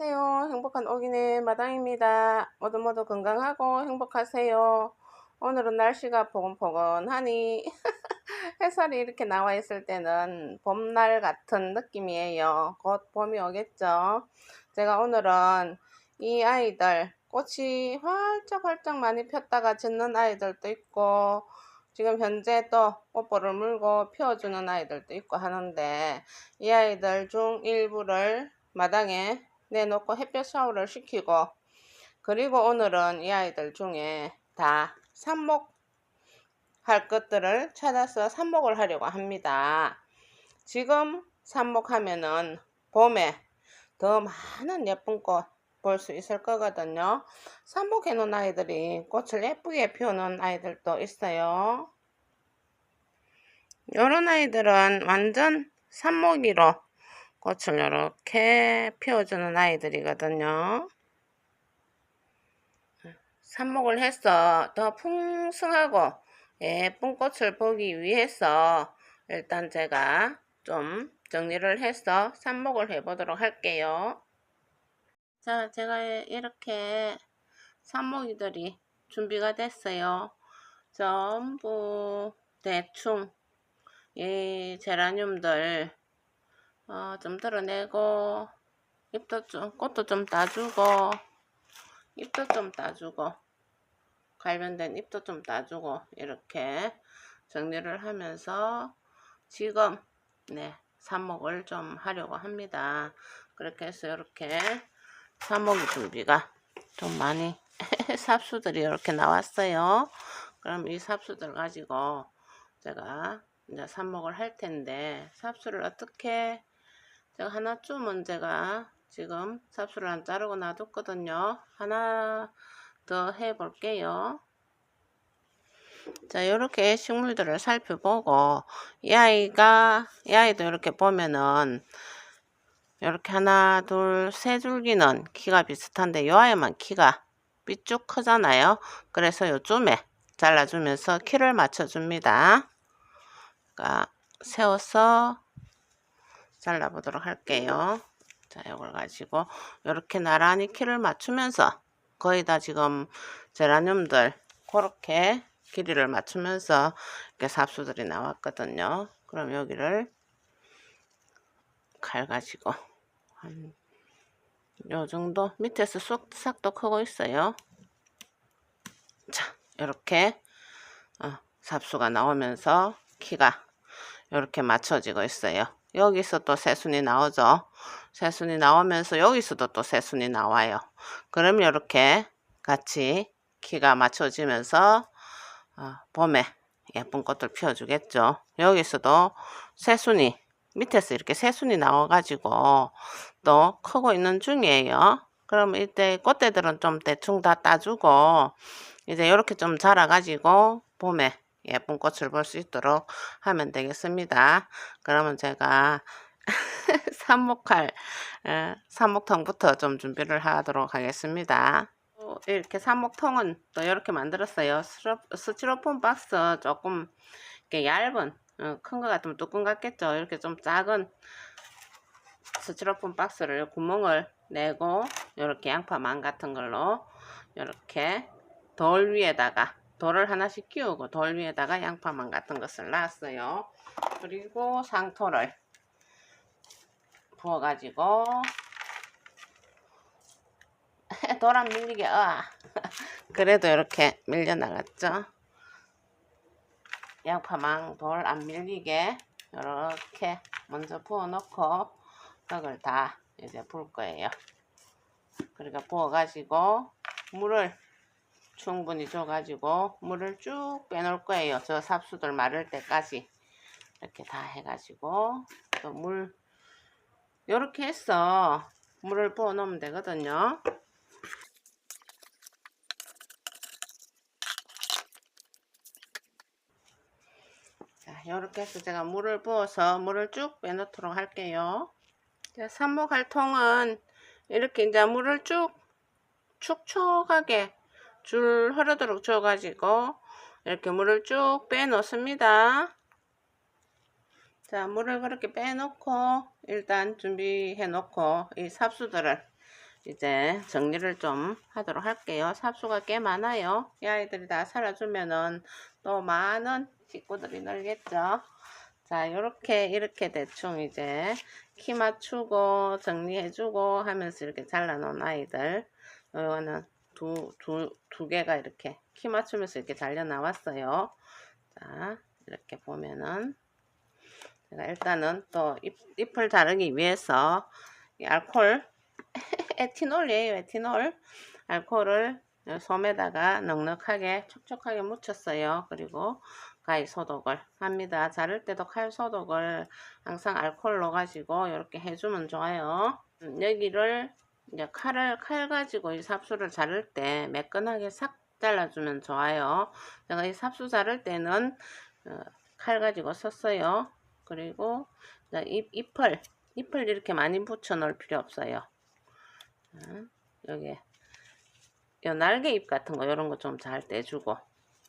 안녕하세요. 행복한 오기네 마당입니다. 모두 모두 건강하고 행복하세요. 오늘은 날씨가 포근포근하니 햇살이 이렇게 나와 있을 때는 봄날 같은 느낌이에요. 곧 봄이 오겠죠. 제가 오늘은 이 아이들 꽃이 활짝활짝 많이 폈다가 짖는 아이들도 있고 지금 현재 또 뽀뽀를 물고 피워주는 아이들도 있고 하는데 이 아이들 중 일부를 마당에 내놓고 햇볕 샤워를 시키고 그리고 오늘은 이 아이들 중에 다 삽목 할 것들을 찾아서 삽목을 하려고 합니다. 지금 삽목하면은 봄에 더 많은 예쁜 꽃 볼 수 있을 거거든요. 삽목해 놓은 아이들이 꽃을 예쁘게 피우는 아이들도 있어요. 이런 아이들은 완전 삽목이로 꽃을 이렇게 피워주는 아이들이거든요. 삽목을 해서 더 풍성하고 예쁜 꽃을 보기 위해서 일단 제가 좀 정리를 해서 삽목을 해보도록 할게요. 자, 제가 이렇게 삽목이들이 준비가 됐어요. 전부 대충 이 제라늄들 어, 좀 드러내고 잎도 좀 꽃도 좀 따주고 잎도 좀 따주고 관련된 잎도 좀 따주고 이렇게 정리를 하면서 지금 네 삽목을 좀 하려고 합니다. 그렇게 해서 이렇게 삽목이 준비가 좀 많이 삽수들이 이렇게 나왔어요. 그럼 이 삽수들 가지고 제가 이제 삽목을 할 텐데 삽수를 어떻게 제가 하나쯤은 제가 지금 삽수를 안 자르고 놔뒀거든요. 하나 더 해볼게요. 자, 이렇게 식물들을 살펴보고 이 아이가 이 아이도 이렇게 보면은 이렇게 하나, 둘, 세 줄기는 키가 비슷한데 이 아이만 키가 삐쭉 크잖아요. 그래서 요쯤에 잘라주면서 키를 맞춰줍니다. 그러니까 세워서 잘라 보도록 할게요. 자, 이걸 가지고 이렇게 나란히 키를 맞추면서 거의 다 지금 제라늄들 그렇게 길이를 맞추면서 이렇게 삽수들이 나왔거든요. 그럼 여기를 칼 가지고 한 요 정도 밑에서 쏙 싹도 크고 있어요. 자, 이렇게 어, 삽수가 나오면서 키가 이렇게 맞춰지고 있어요. 여기서 또 새순이 나오죠. 새순이 나오면서 여기서도 또 새순이 나와요. 그럼 이렇게 같이 키가 맞춰지면서 어, 봄에 예쁜 꽃들 피워주겠죠. 여기서도 새순이 밑에서 이렇게 새순이 나와가지고 또 크고 있는 중이에요. 그럼 이때 꽃대들은 좀 대충 다 따주고 이제 이렇게 좀 자라가지고 봄에 예쁜 꽃을 볼 수 있도록 하면 되겠습니다. 그러면 제가 삽목할 삽목통부터 좀 준비를 하도록 하겠습니다. 이렇게 삽목통은 또 이렇게 만들었어요. 스티로폼 박스 조금 이렇게 얇은 어, 큰거 같으면 뚜껑 같겠죠. 이렇게 좀 작은 스티로폼 박스를 구멍을 내고 이렇게 양파망 같은 걸로 이렇게 돌 위에다가 돌을 하나씩 끼우고 돌 위에다가 양파망 같은 것을 놨어요. 그리고 상토를 부어가지고 돌안 밀리게 어. 그래도 이렇게 밀려나갔죠. 양파망 돌 안 밀리게 이렇게 먼저 부어놓고 떡을 다 이제 불 거예요. 그러니까 부어가지고 물을 충분히 줘가지고 물을 쭉 빼놓을 거예요. 저 삽수들 마를 때까지 이렇게 다 해가지고 또 물 이렇게 해서 물을 부어 놓으면 되거든요. 자, 이렇게 해서 제가 물을 부어서 물을 쭉 빼놓도록 할게요. 자, 삽목할 통은 이렇게 이제 물을 쭉 축축하게 줄 흐르도록 줘가지고 이렇게 물을 쭉 빼놓습니다. 자, 물을 그렇게 빼놓고 일단 준비해 놓고 이 삽수들을 이제 정리를 좀 하도록 할게요. 삽수가 꽤 많아요. 이 아이들이 다 살아주면은 또 많은 식구들이 늘겠죠. 자, 요렇게, 이렇게 대충 이제 키 맞추고 정리해주고 하면서 이렇게 잘라놓은 아이들. 요거는 두, 두, 두 개가 이렇게 키 맞추면서 이렇게 잘려 나왔어요. 자, 이렇게 보면은. 제가 일단은 또 잎, 잎을 자르기 위해서 이 알콜, 에티놀이에요, 에티놀. 알콜을 솜에다가 넉넉하게 촉촉하게 묻혔어요. 그리고 가위 소독을 합니다. 자를 때도 칼 소독을 항상 알코올 넣어가지고 이렇게 해주면 좋아요. 음, 여기를 이제 칼을 칼 가지고 이 삽수를 자를 때 매끈하게 싹 잘라주면 좋아요. 제가 이 삽수 자를 때는 어, 칼 가지고 썼어요. 그리고 잎, 잎을 잎을 이렇게 많이 붙여 넣을 필요 없어요. 자, 여기 요 날개 잎 같은 거 이런 거 좀 잘 떼주고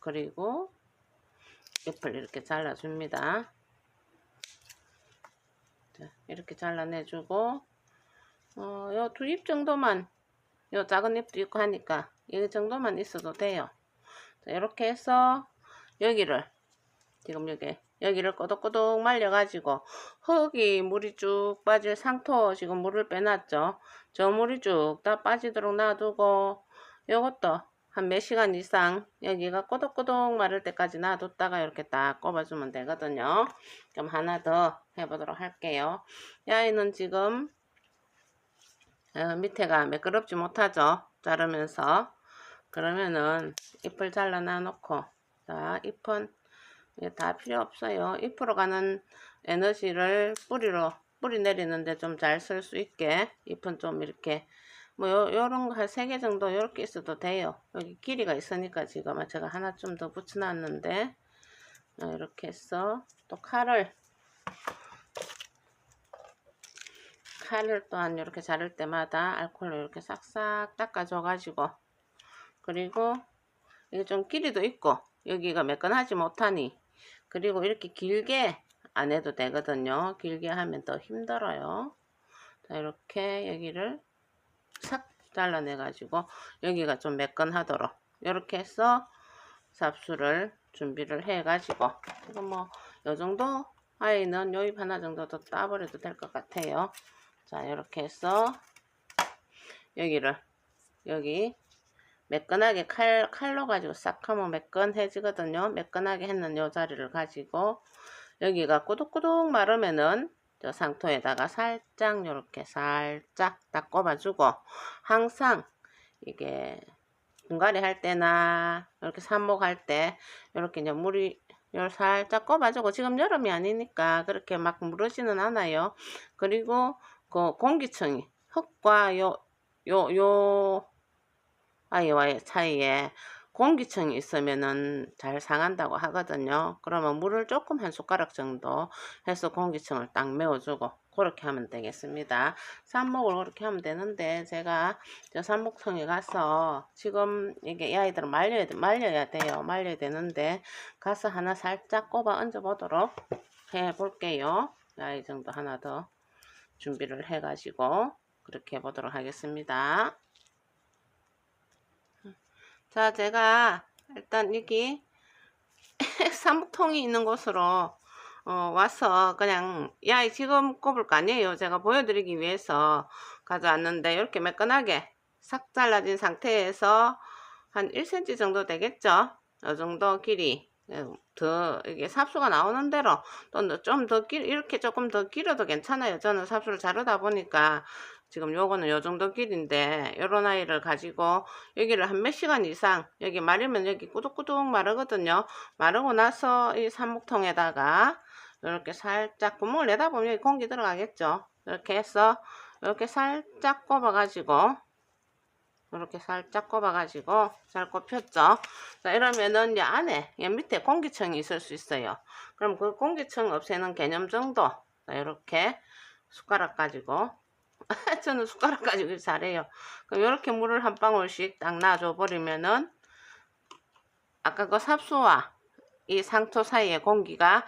그리고 잎을 이렇게 잘라줍니다. 자, 이렇게 잘라내주고 어, 요두잎 정도만 요 작은 잎도 있고 하니까 이 정도만 있어도 돼요. 자, 이렇게 해서 여기를 지금 여기 여기를 꼬독꼬독 말려가지고 흙이 물이 쭉 빠질 상토 지금 물을 빼놨죠. 저 물이 쭉 다 빠지도록 놔두고 요것도 한 몇 시간 이상 여기가 꼬독꼬독 마를 때까지 놔뒀다가 이렇게 딱 꼽아주면 되거든요. 그럼 하나 더 해보도록 할게요. 이 아이는 지금 어, 밑에가 매끄럽지 못하죠. 자르면서 그러면은 잎을 잘라놔 놓고 자 잎은 다 필요 없어요. 잎으로 가는 에너지를 뿌리로 뿌리 내리는데 좀 잘 쓸 수 있게 잎은 좀 이렇게 뭐 요, 요런 거한세 개 정도 요렇게 있어도 돼요. 여기 길이가 있으니까 지금 제가 하나 좀 더 붙여놨는데 어, 이렇게 해서 또 칼을 칼을 또한 이렇게 자를 때마다 알코올로 이렇게 싹싹 닦아줘 가지고. 그리고 이게 좀 길이도 있고 여기가 매끈하지 못하니. 그리고 이렇게 길게 안 해도 되거든요. 길게 하면 더 힘들어요. 자 이렇게 여기를 싹 잘라내 가지고 여기가 좀 매끈하도록 이렇게 해서 삽수를 준비를 해 가지고. 이거 뭐 요 정도? 아이는 요입 하나 정도 더 따버려도 될 것 같아요 자 이렇게 해서 여기를 여기 매끈하게 칼, 칼로 가지고 싹 하면 매끈해지거든요 매끈하게 했는 요 자리를 가지고 여기가 꾸덕꾸덕 마르면은 저 상토에다가 살짝 이렇게 살짝 딱 꼽아주고 항상 이게 분갈이 할 때나 이렇게 삽목할 때 이렇게 이제 물이 요 살짝 꼽아주고 지금 여름이 아니니까 그렇게 막 무르지는 않아요. 그리고 그 공기층이 흙과 요 요 요 아이와의 사이에 공기층이 있으면은 잘 상한다고 하거든요. 그러면 물을 조금 한 숟가락 정도 해서 공기층을 딱 메워주고 그렇게 하면 되겠습니다. 삽목을 그렇게 하면 되는데 제가 저 삽목통에 가서 지금 이게 이 아이들은 말려야, 말려야 돼요. 말려야 되는데 가서 하나 살짝 꼽아 얹어 보도록 해 볼게요. 이 아이 정도 하나 더 준비를 해 가지고 그렇게 해 보도록 하겠습니다. 자, 제가 일단 여기 사목통이 있는 곳으로 어, 와서 그냥 야 지금 꼽을 거 아니에요. 제가 보여드리기 위해서 가져왔는데 이렇게 매끈하게 싹 잘라진 상태에서 한 1cm 정도 되겠죠. 이 정도 길이 더 이게 삽수가 나오는 대로 또 좀 더 길 이렇게 조금 더 길어도 괜찮아요. 저는 삽수를 자르다 보니까 지금 요거는 요 정도 길인데 요런 아이를 가지고 여기를 한 몇 시간 이상 여기 마르면 여기 꾸덕꾸덕 마르거든요 마르고 나서 이 산목통에다가 이렇게 살짝 구멍을 내다 보면 공기 들어가겠죠 이렇게 해서 이렇게 살짝 꼽아 가지고 이렇게 살짝 꼽아 가지고 잘 꼽혔죠 자 이러면은 이 안에 이 밑에 공기층이 있을 수 있어요 그럼 그 공기층 없애는 개념 정도 자, 이렇게 숟가락 가지고 저는 숟가락 가지고 잘해요. 그럼 이렇게 물을 한 방울씩 딱 놔줘 버리면은 아까 그 삽수와 이 상토 사이에 공기가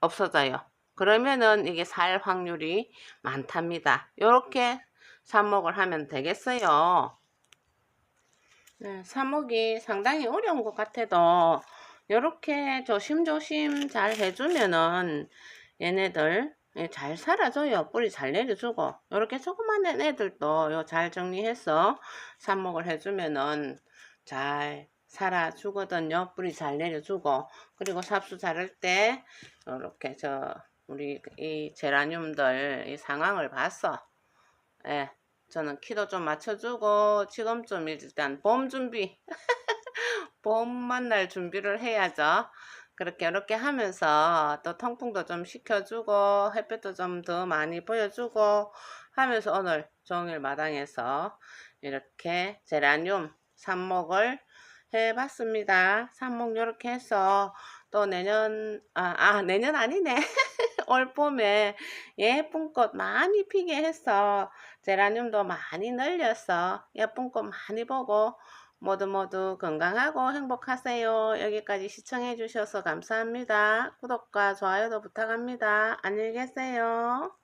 없어져요. 그러면은 이게 살 확률이 많답니다. 이렇게 삽목을 하면 되겠어요. 네, 삽목이 상당히 어려운 것 같아도 이렇게 조심조심 잘 해주면은 얘네들 예, 잘 살아줘요. 뿌리 잘 내려주고 이렇게 조그만한 애들도 요 잘 정리해서 삽목을 해주면은 잘 살아주거든요. 뿌리 잘 내려주고 그리고 삽수 자를 때 이렇게 저 우리 이 제라늄들 이 상황을 봤어. 예, 저는 키도 좀 맞춰주고 지금 좀 일단 봄 준비 봄 만날 준비를 해야죠. 그렇게 이렇게 하면서 또 통풍도 좀 시켜주고 햇볕도 좀 더 많이 보여주고 하면서 오늘 종일 마당에서 이렇게 제라늄 삽목을 해봤습니다. 삽목 이렇게 해서 또 내년 아, 아 내년 아니네 올 봄에 예쁜 꽃 많이 피게 해서 제라늄도 많이 늘려서 예쁜 꽃 많이 보고 모두 모두 건강하고 행복하세요. 여기까지 시청해 주셔서 감사합니다. 구독과 좋아요도 부탁합니다. 안녕히 계세요.